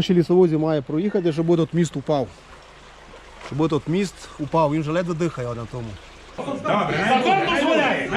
Ще лісовозі має проїхати, щоб тут міст упав. Щоб тут міст упав, він вже ледве дихає на тому. Закон дозволяє,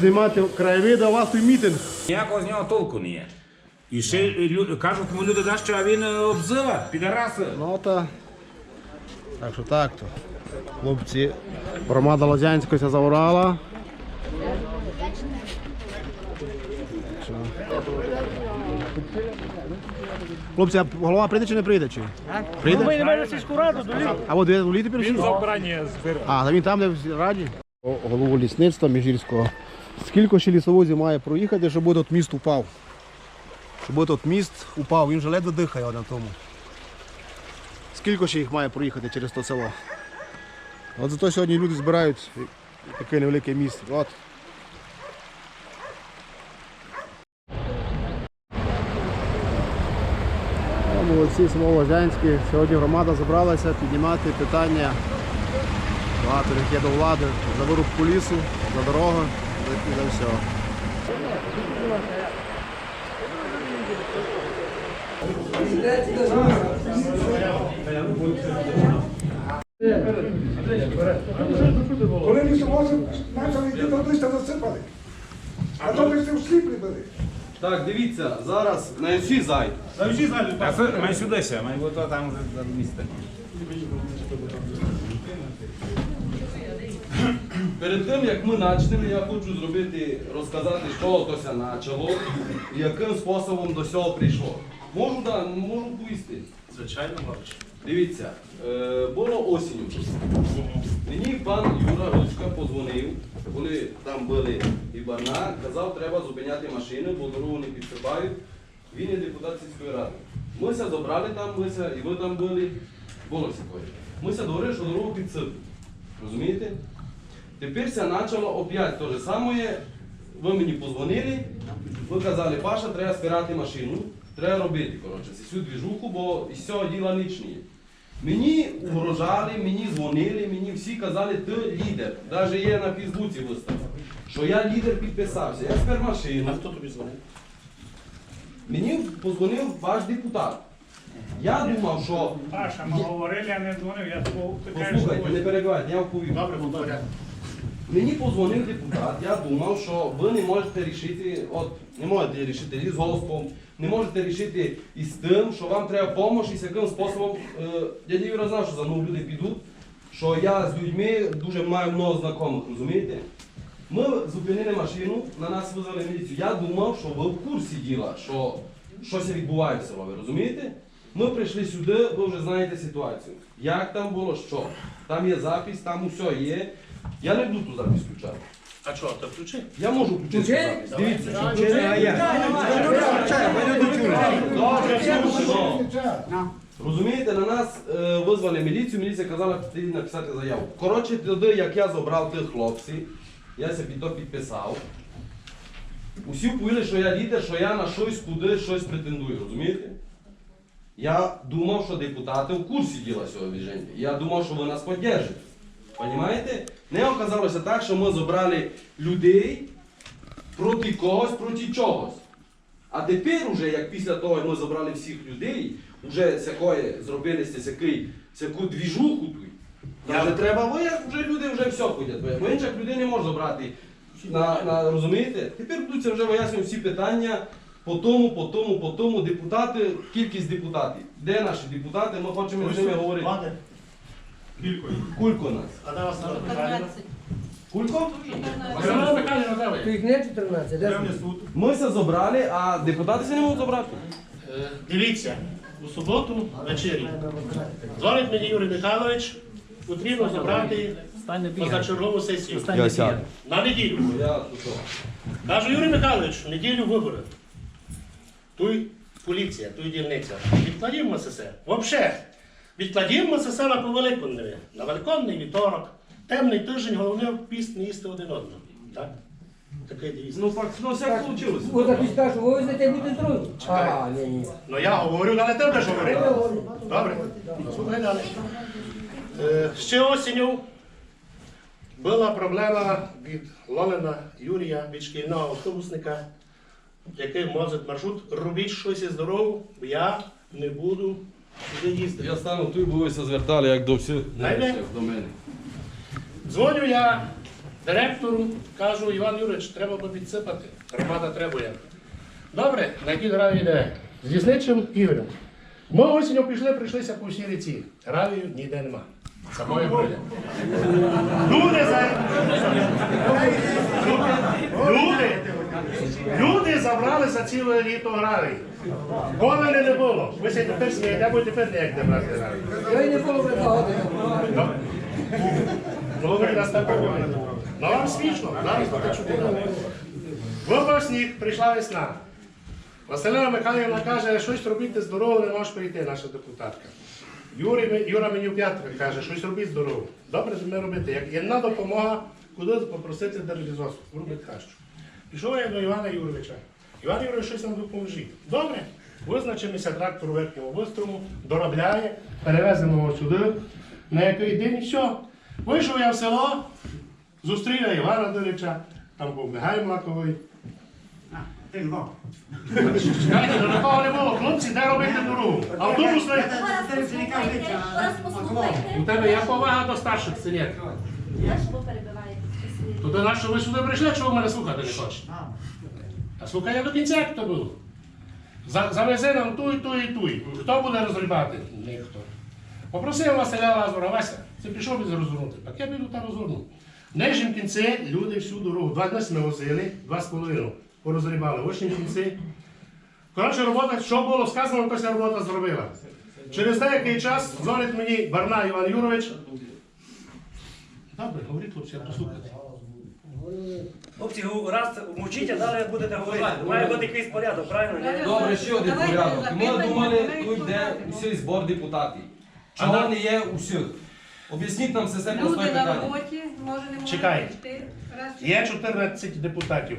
займати краєвиди, а у вас тут мітинг. Ніякого з нього толку не є. І ще лю- кажуть йому люди, да, що він е, обзива, підараси. Ну та. Так що так то. Хлопці, громада Лозянська заорала. Що? Хлопці, а голова прийде чи не прийде? Чи? Прийде? Ми маємо сільську раду, до. А от у літі перейшов? Забрання збирає. А, та він там, де в раді? Голову лісництва Міжгірського. Скільки ще лісовозів має проїхати, щоб тут міст упав? Щоб тут міст упав, він вже ледве дихає на тому. Скільки ще їх має проїхати через то село? От зато сьогодні люди збирають таке невелике міст. От. О, Молодці, село Лозянське. Сьогодні громада зібралася піднімати питання багато є до влади за вирубку лісу, за дорогу і за все. Коли лісовози почали йти до листа засипали. А то ми все всліпли були. Так, дивіться, зараз на всі зайд. А це має сюди ще, бути там вже за місце. Перед тим як ми почнемо, я хочу зробити, розказати, що то ся почало і яким способом до цього прийшло. Можу, да, можу повісти. Звичайно, можеш. Дивіться, е, було осінню. Мені пан Юра Ручка подзвонив, коли там були і барна, казав, треба зупиняти машини, бо дорогу не підсипають. Він є депутат сільської ради. Мися забрали там, мися, і ви там були, було сякої. Мися говорили, що дорогу підсипуть. Розумієте? Тепер це почало опять те же саме. Ви мені позвонили, ви казали, Паша, треба спирати машину, треба робити коротше, цю двіжуху, бо із цього діла нічні. є. Мені угрожали, мені дзвонили, мені всі казали, ти лідер. Навіть є на Фейсбуці виставка, що я лідер підписався. Я спер машину. А хто тобі дзвонив? Мені позвонив ваш депутат. Я думав, що. Паша, ми говорили, я не дзвонив, я тобі Послухайте, не перебивайте, я вповім. Добре, добре. Мені позвонив депутат, я думав, що ви не можете рішити, от, не можете рішити із госпом, не можете рішити із тим, що вам треба допомога, і з яким способом, е, я Юра знав, що за мною люди підуть, що я з людьми дуже маю много знайомих, розумієте? Ми зупинили машину, на нас визвали міліцію. Я думав, що ви в курсі діла, що щось відбувається ви розумієте? Ми прийшли сюди, ви вже знаєте ситуацію. Як там було, що? Там є запис, там усе є. Я не буду ту запис включати. А що, то включи? Я можу включити цю запис. Дивіться. Ну, Розумієте, на нас е, визвали міліцію, міліція казала потрібно написати заяву. Коротше, тоді, як я забрав тих хлопців, я себе то підписав. Усі повіли, що я лідер, що я на щось куди щось претендую, розумієте? Я думав, що депутати в курсі діла цього движення. Я думав, що ви нас підтримуєте. Понімаєте? Не оказалося так, що ми забрали людей проти когось, проти чогось. А тепер, уже, як після того, як ми забрали всіх людей, вже всякої зробили всяку двіжуху тут. Я вже треба вияк, вже люди вже все ходять. Бо інших людей не можна брати. На, на, розумієте? Тепер будуться вже вияснювати всі питання по тому, по тому, по тому. Депутати, кількість депутатів. Де наші депутати? Ми хочемо з ними говорити. Кулько нас. А де вас Кулько? Василина Михайлівна, де ви? Їх не 14, де Ми все забрали, а депутати все не можуть забрати. Е, Дивіться, у суботу ввечері дзвонить мені Юрій Михайлович, потрібно забрати позачергову сесію Я сяду. на неділю. Я тут. Кажу, Юрій Михайлович, в неділю вибори. Туй поліція, туй дільниця. Відкладімо це все. Взагалі, відкладімо це все на повеликонне. На великонний вівторок, темний тиждень, головне піст не їсти один одного. Так? Такий девіз. Ну, факт, ну, всяк вийшло. Ось так і скажу, візьмете бути труд. А, ні, ні. Ну я говорю, але ти будеш говорити. Добре. Слухай далі. Е, Ще осінню була проблема від Лолина Юрія, від шкільного автобусника, який мозить маршрут. Робіть щось із дорогу, бо я не буду. Я стану тут, бо ви звертали, як до всіх, до мене. Дзвоню я директору, кажу, Іван Юрич, треба би підсипати. Громада требує. Добре, на який гравій йде? З лісничим Ігорем. Ми осінню пішли, прийшлися по всій ріці. Гравію ніде нема. Самої бриля. Люди за... Люди! Люди забрали за ціле літо гравій. Коли не було. Ви сьогодні тепер смієте, тепер ніяк не брати. Я й не було вже два години. Ну, ви нас так говорите. Ну вам смішно, зараз буде чути. Випав сніг, прийшла весна. Василина Михайлівна каже, щось робити з дорогою не може прийти, наша депутатка. Юрій, Юра мені в п'ятки каже, щось робіть з дорогою. Добре, ми робити. Як є одна допомога, куди попросити держлізосу, робить кращу. Пішов я до Івана Юровича. Іван Юрович щось нам допоможіть. Добре. Визначимося трактор верхнього вистрому, доробляє, перевеземо його сюди. На який день і все. Вийшов я в село, зустрів я Івана Дорича, там був Михайло Маковий. Ти. Такого не було. Хлопці, де робити дорогу? Автобус не... У тебе є повага до старших синів. То до нас, що ви сюди прийшли, чого ви мене слухати не хочете? А слухай я до кінця, як то було. За- Завези нам ту і ту і ту. Хто буде розгрібати? Ніхто. Попросив Василя Лазура, Вася, це пішов без розгорнути. Так я піду та розгорну. В нижнім кінці люди всю дорогу. Два дні ми возили, два з половиною. Порозгрібали. В вищому кінці. Коротше, робота, що було сказано, то ця робота зробила. Через деякий час дзвонить мені Барна Іван Юрович. Добре, говоріть, хлопці, я послухаю. Хлопці, раз мовчіть, а далі будете говорити. Має бути якийсь порядок, правильно? ні? Добре, ще один порядок. Ми думали, тут де усій збор депутатів. Чого не є усіх? Об'ясніть нам все це просте Люди на питання. роботі, може не можуть Чекай. прийти. Раз Є 14 депутатів.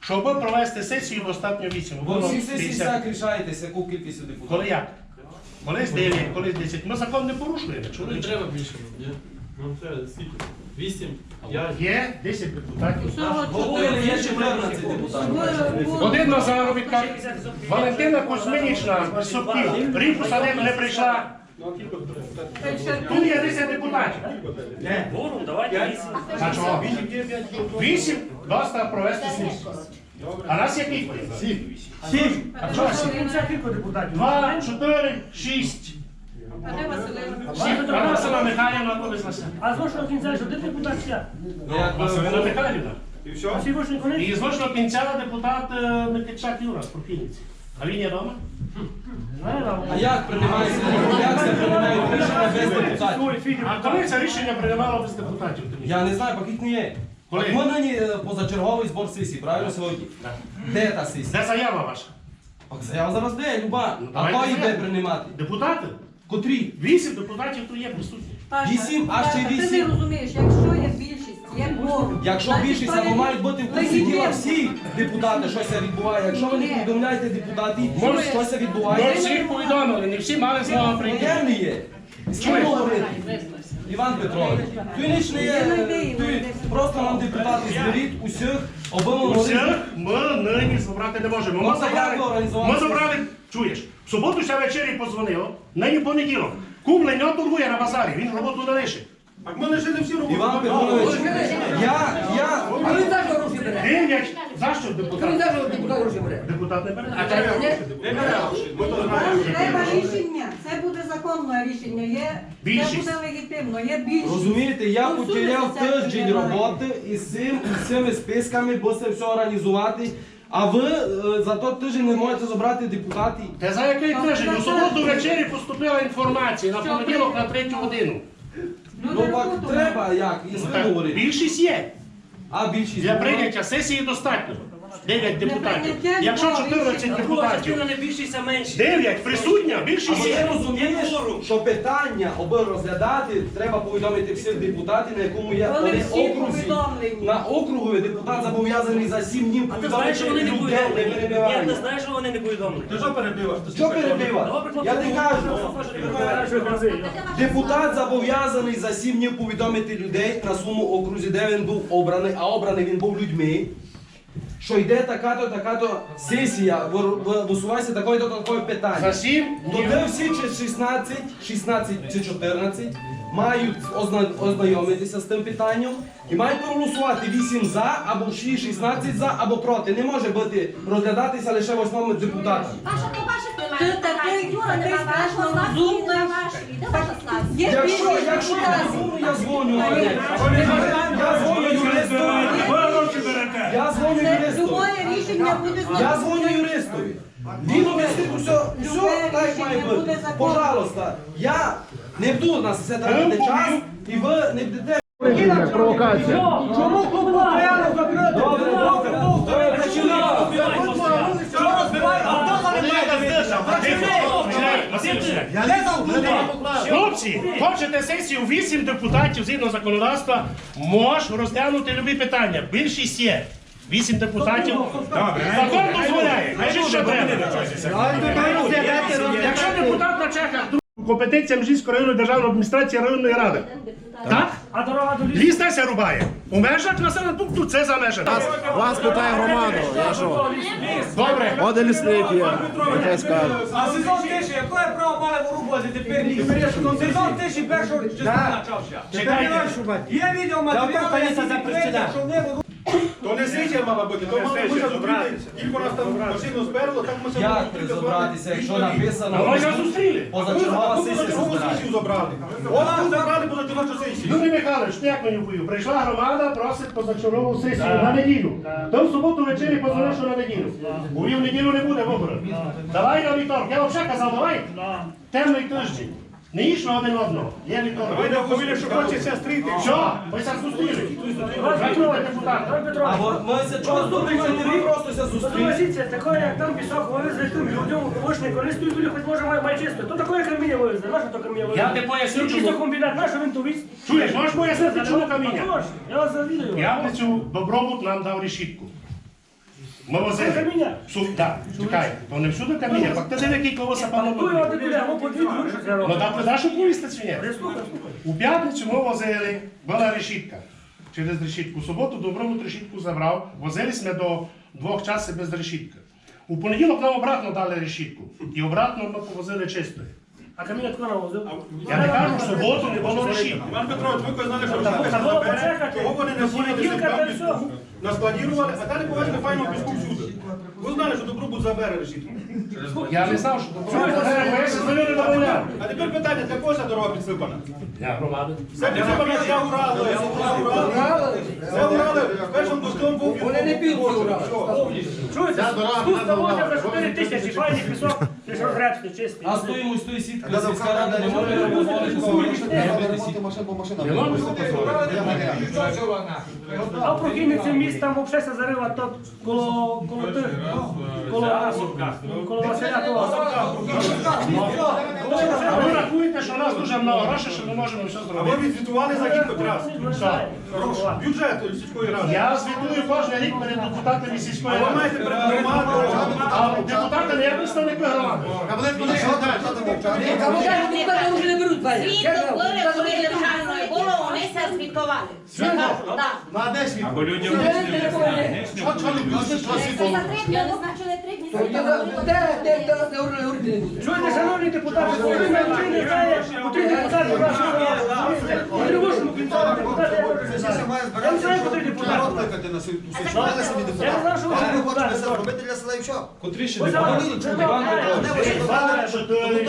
Щоб провести сесію, достатньо 8. Ви Було всі сесії 50. так рішаєтеся, яку кількість Коли депутатів. як? Колись 9, колись 10. Ми закон не порушуємо. Чули? Треба більше. Ні. Ну це скільки? Вісім. Я Є 10 депутатів. Говорили, є 14 депутатів. Один на заробітка. Валентина Кузьминічна з Собків. Рік посадив, не прийшла. Тут є 10 депутатів. Форум, давайте вісім. А чого? 8 доста провести сесію. А нас який? Сім. А чого сім? Два, чотири, шість. А де Василина? Михайлівна повезлася. А з вашого кінця ж один депутат ще. Ну, Василина Михайлівна. А всі ваші колеги? І з вашого кінця депутат е, Микичак Юра з Профільниці. А він є вдома? А як приймається, як це приймають рішення без депутатів? А коли це рішення приймало без депутатів? Я не знаю, поки не є. Коли? Ми нині е, позачерговий збор сесії, правильно сьогодні? Де та сесія? Де заява ваша? Так Заява зараз де, Люба. Ну, А хто йде заяву. приймати? Депутати? Котрі? Вісім депутатів то є присутні. Паша, Вісім, а ще Паша, Ти вісім. не розумієш, якщо є більшість, є кворум. Якщо значить, більшість, то або мають бути в курсі легітимно. діла всі депутати, що це відбуває. Якщо ви не Ні. повідомляєте депутатів, Може, що це Ми відбувається, всіх повідомили, не всі мали змогу прийти. не є. З ким Чуєш? говорити? Іван Петрович, ти ніч не є, Ти не не просто нам депутати зберіть усіх, Усіх ми нині забрати не можемо. Ми Ну, організувати ми забрали, чуєш, в суботу ще ввечері подзвонило, нині понеділок. Кум Леньо торгує на базарі, він роботу не лишить. Так ми лишили всі роботи. Іван Петрович, я, я, А бере? Дев'ять, за що Він депутат? за що депутат гроші бере? Депутат не бере. Ні? Вам треба рішення. Це буде законне рішення. Є, це Більшість. буде легітимно. Є більшість. розумієте, я Ну, потеряв тиждень немає. роботи і з цим, і з цими списками, бо це все організувати. А ви е, за той тиждень не можете забрати депутатів. Та за який тиждень? У суботу ввечері поступила інформація на понеділок на третю годину. Ну Люди так треба як, якщо Так, говорити. Більшість є. А більшість Для прийняття сесії достатньо. Дев'ять депутатів. Якщо 14 депутатів. частина не більшість, а менше. Дев'ять присутня, А більшість є. розумієте, що питання, аби розглядати, треба повідомити всіх депутатів, на якому є Вони всі окрузі. повідомлені. На округу депутат зобов'язаний за 7 днів А ти знаєш, що повідомити вони не людей, не повідомлені? Ні, ти перебивають. знаєш, що вони не повідомлені. Ти що перебиваш? Що перебивати? Я не кажу. Депутат зобов'язаний за 7 днів повідомити людей на своєму окрузі, де він був обраний, а обраний він був людьми. Що йде така-то, така-то сесія, висувається такое-то такое За питання. То де всі чи 16, 16 чи 14 мають озна- ознайомитися з тим питанням і мають проголосувати 8 за, або всі 16 за, або проти. Не може бути розглядатися лише восьмому депутатам. Ваша то ваших немає. такий, Юра, такий страшно вашого, розумний. Юра ваший. Де ваша слава? Є Якщо, більшість якщо я депутатів. дзвоню, я дзвоню. Я дзвоню. Я дзвоню любое рішення буде Я дзвоню юристові. Він об'яснив все, все так як має бути. Пожалуйста, я не буду на це тратити час, і ви не будете. Провокація. Чому клуб стояли закрити? Добре, добре. Хлопці, хочете сесію? 8 депутатів згідно законодавства, мож розглянути любі питання. Більшість є. 8 депутатів. Закон дозволяє. Кажіть, що треба. Якщо депутат на чеках, компетенція Мжівської районної державної адміністрації районної ради. Так? А дорога до лісу. Ліс Теся рубає. У межах населеного пункту це за межами. Вас питає громаду. Я що? Добре. От лісник є. Нехай скаже. А сезон тиші, яке право мали вирубувати тепер ліс? Сезон тиші першого числа почався. Чекайте. Є відеоматеріали, які підтверджують, що вони. То не сесія мала бути, то мала бути зустріти. Кілька раз там машину сперло, так ми себе Як розібратися, якщо А написано ви вже зустріли. позачергова сесія збирає? сесію забрали. Тут забрали позачергову сесію. Юрій Михайлович, ти як мені впою? Прийшла громада, просить позачергову сесію на неділю. То в суботу ввечері позвонив, що на неділю. Увів неділю не буде виборів. Давай на вівторок. Я взагалі казав, давай темний тиждень. Не їж на один одного. Є вівторок. Ви не повірили, що хочеться стріти. Що? Ми ся зустріли. Закрили депутата. Петро. Або ми це чого ви просто ся зустріли. Согласіться, таке, як там пісок вивезли тим людям, колишні, коли стоїть люди, хоч може має чисто. То таке каміння вивезли, наше то каміння вивезли. Я тебе поясню, чому. Лісокомбінат, наш він віз. Чуєш, можеш пояснити, чому каміння? Я вас завідую. П'ятницю добробут нам дав решітку. Ми возили. Каміння? Су- Так, чекай, то не всюди каміння, так ти диви, який колоса біля, ну що Ну так ти даш оповісти чи ні? У п'ятницю ми возили, була решітка. Через решітку. У суботу добробут решітку забрав. Возились ми до двох часів без решітки. У понеділок нам обратно дали решітку. І обратно ми повозили чистою. А каміння хто навозив? Я не кажу, в суботу не було решітки. Іван Петрович, ви знали, що почекати. чого вони не піску, все. Наскладірували, а далі повезли файно піску всюди. Ви знали, що Добробут забере решітку. Я не знав, що до Я ще за люди домовляв. А тепер питання, для кого ця дорога підсипана? Я громади. Це підсипана для Уралу. Це Урали. В першому пустому був. Вони не підуть Урали. Чуєте? Тут ставося за 4 тисячі, файний пісок, розгребсти чистий. А стоїмость тої сітки сільська рада не може дозволити собі. А прохідниця міст там взагалі се зарила то коло коло тих, коло коло Василя того. А ви рахуєте, що у нас дуже много грошей, що ми можемо все А ви зробити. відзвітували за кілька трас. Бюджет сільської ради. Я звітую кожен рік перед депутатами сільської Ви ради. маєте перед громадою. А депутати не є представники громади. Звідти були, коли державної було, вони все звітували. Так. Або людям не знає. Я не значили три дні. Чуєте, шановні депутати, вже не знає, куди депутати вашого місця. Ми не можемо кінцевого депутата, я не знаю. Я не знаю, куди депутати. Я не знаю, що ви депутати. Котрі ще Ось депутати? зараз, Іван Петрович. Два, чотири.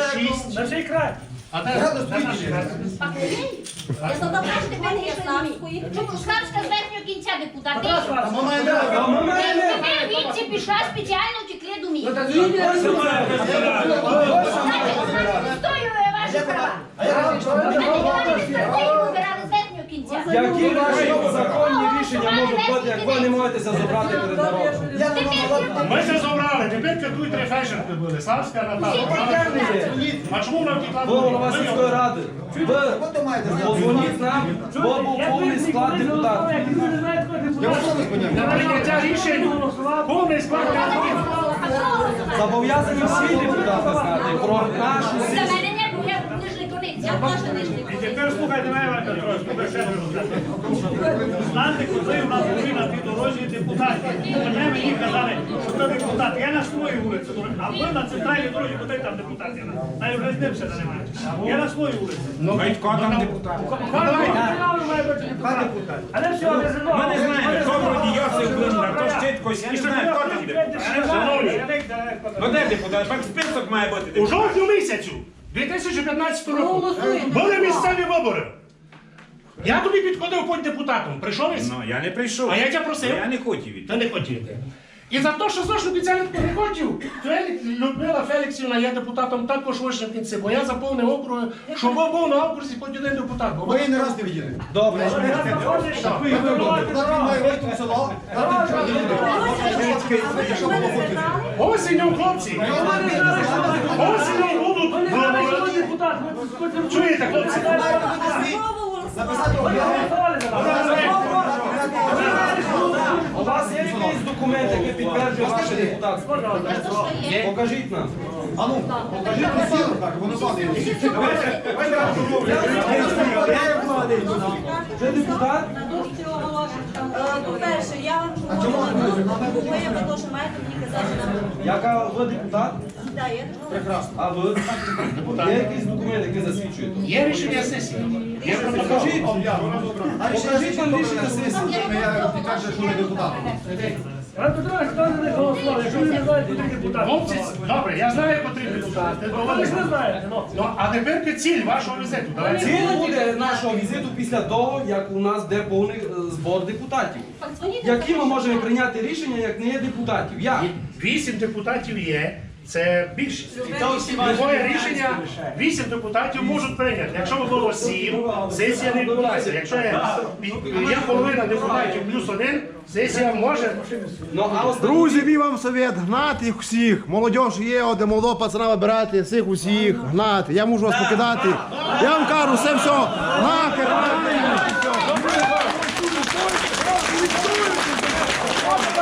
На всій край. А де? де наші? Я задавляю, ти мене є Славської. Шукарська з верхнього кінця депутати. Тарас Васильович. Ти вінці пішла спеціально втекли до мене. Стоює ваші права. вибирали з верхнього кінця. Які ваші законні рішення можуть бути, як ви не можете забрати перед народом? Ми це забрали, тепер тут три фешенки були. Славська Наталя. А чому нам втекла? Ви голова сільської ради. Ви позвоніть нам, бо був повний склад депутатів. Як ви не знаєте, хто депутат. На прийняття рішень повний склад депутатів. Зобов'язані всі депутати знати про нашу За сільську. мене не був, я нижній конець. Я теж нижній І слухайте мене, Іван Петрович, ви ще не розумієте. Знаєте, коли у нас були на тій дорозі депутати, мене мені казали, що це депутат. Я на своїй вулиці, а ви на центральній дорозі, куди там депутат є? Навіть вже з ним ще займаєте. Я на своїй вулиці. Батько там депутат. Але все, не зино. Ми не знаємо, хто вроді Йосип Блинда, хто Щитко, не знаю, хто там депутат. Ну де депутат? Список має бути У жовтню місяцю 2015 року були місцеві вибори. Я тобі підходив будь депутатом. Прийшов із? Ну, я не прийшов. А я тебе просив? Я не хотів. Та не хотів. І за те, що знову обіцяли не хотів, Людмила Феліксівна є депутатом також в Вишенкінці, бо я заповнив округи, щоб був на окрузі хоч один депутат. Бо Ви не раз не виділи. Добре. осінню, хлопці, осінню будуть. Чуєте, хлопці? У вас є якийсь документ, який підтверджує ваше депутатство? Покажіть нам. А ну, покажіть на сіло, так, воно падає. Це депутат? По-перше, я вам чому ви я що теж маєте мені казати на Яка ви депутат? Прекрасно. А ви? Є якийсь документ, який засвідчує? то? Є рішення сесії. Є протокол. Покажіть. Покажіть нам рішення сесії. Я підтверджую, що ви депутат. Іван Петрович, хто за голосував? Якщо ви не знаєте, хто депутат. Хлопці, добре, я знаю, котрі депутати. Ви ж не знаєте, ну. Ну, а тепер ціль вашого візиту. Ціль буде нашого візиту після того, як у нас де повний е, збор депутатів. Які ми можемо прийняти рішення, як не є депутатів? Як? Вісім депутатів є. Це більшість. Любое рішення вісім депутатів можуть прийняти. Якщо би було сім, сесія не відбулася. Якщо є, є половина депутатів плюс один, сесія може. Ну, а Друзі, мій вам совет, гнати їх всіх. Молодь є, де молодого пацана вибирати, всіх усіх, гнати. Я можу вас покидати. Я вам кажу, все, все, гнати.